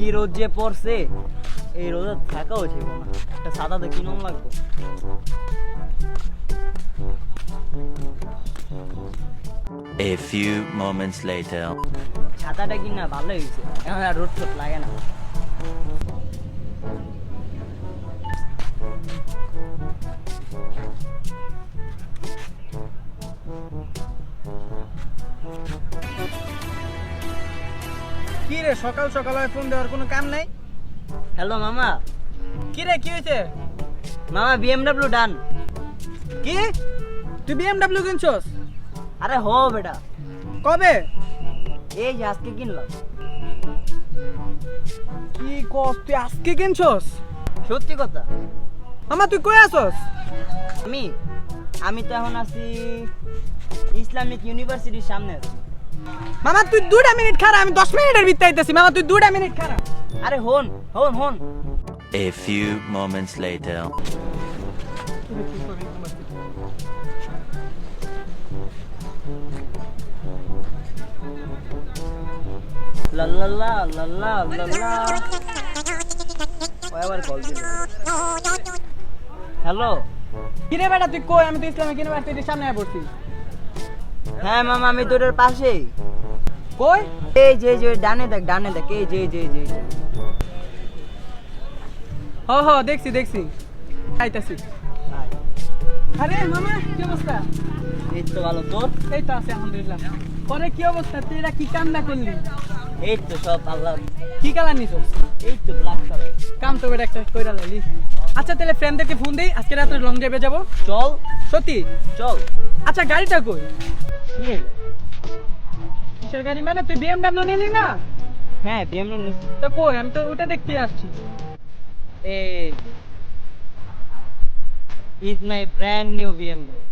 কি রোদ যে পড়ছে এই রোদে থাকাও ছিল না। একটা সাদাতে কিনম লাগবো। A few moments later. ছাতাটা কিনা ভালো হয়েছে। এখন আর রোদ লাগে না। কি রে সকাল সকাল ফোন দেওয়ার কোনো কাম নাই? হ্যালো মামা। কি রে কি হয়েছে মামা বিএমডাব্লিউ ডান। কি? তুই বিএমডাব্লিউ কিনছস? আরে হো বেটা। কবে? এই যে আজকে কিনলাম। কি কস তুই আজকে কিনছস? সত্যি কথা। মামা তুই কই আসস আমি আমি তো এখন আছি ইসলামিক ইউনিভার্সিটির সামনে আছি। মামা তুই দুটা মিনিট খারা আমি দশ মিনিটের ভিতরে আইতেছি। মামা তুই দুটা মিনিট খারা। আরে হন হন হন। A few moments later. লা লা লা লা লা লা লা। আবার কল দিল। হ্যালো? কি রে বেটা তুই কই? আমি তো ইসলামিক ইউনিভার্সিটির সামনে আয় পড়ছি। হ্যাঁ মামা আমি তোদের পাশেই। কই? এই যে যে ডানে দেখ ডানে দেখ এই যে যে যে হ হ দেখছি দেখছি। আইতাছি আরে মামা কি অবস্থা? এই তো ভালো তোর? এই তো আছে আলহামদুলিল্লাহ। পরে কি অবস্থা? তুই এটা কি কাম না করলি? এই তো সব আল্লাহ। কি কালার নিছস? এই তো ব্ল্যাক কালার কাম তো একটা কইরা লাইলি। আচ্ছা তাহলে ফ্রেন্ডদেরকে ফোন দেই। আজকে রাতে লং ড্রাইভে যাব। চল। সত্যি? চল। আচ্ছা গাড়িটা কই? কিসের গাড়ি? মানে তুই বিএমডব্লিউ নিলি না? হ্যাঁ বিএমডব্লিউ তো কই? আমি তো ওটা দেখতে আসছি। এ is my brand new BMW